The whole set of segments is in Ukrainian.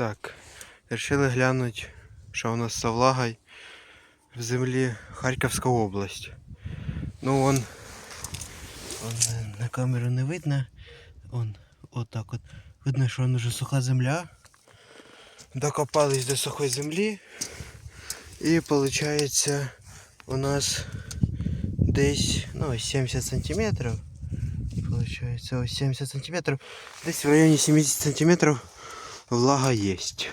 Так, вирішили глянути, що у нас з влагою в землі Харківська область. Ну, вон е, на камеру не видно. Вон, отак от. Видно, що вон уже суха земля. Докопались до сухої землі. І виходить у нас десь ну, 70 сантиметрів. Получается, ось 70 сантиметров. Десь в районе 70 сантиметров влага есть.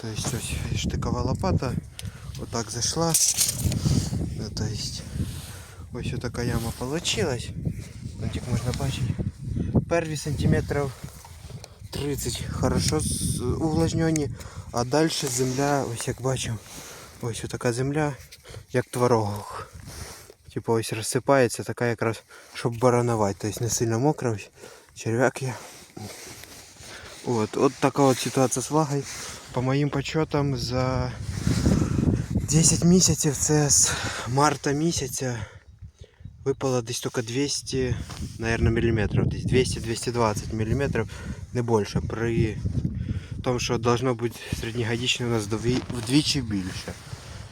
То есть ось штыкова лопата вот так зашла. Ну, то есть ось така яма получилась. Як можна бачити. Перві сантиметрів 30 хорошо увлажнені, а далі земля, ось як бачимо, ось така земля, як творог. Типу ось розсипається, така якраз, щоб баранувати. Тобто не сильно мокро, ось черв'як є. От, от така от ситуація з влагою. По моїм подсчетам за 10 місяців, з марта місяця випало десь тільки 200, наверное, міліметрів. Десь 200-220 міліметрів, не більше. При тому, що должно бути середньогодічне у нас дві- вдвічі більше.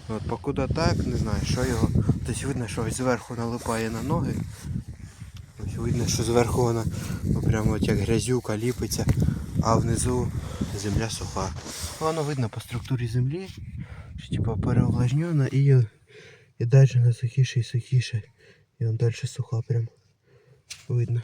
От, покуда так, не знаю, що його. Тобто видно, що ось зверху налипає на ноги. Ось видно, що зверху вона ну, прямо от як грязюка ліпиться, а внизу земля суха. Воно видно по структурі землі, що типа переувлажнена і, і далі на сухіше і сухіше. І он далі суха прям видно.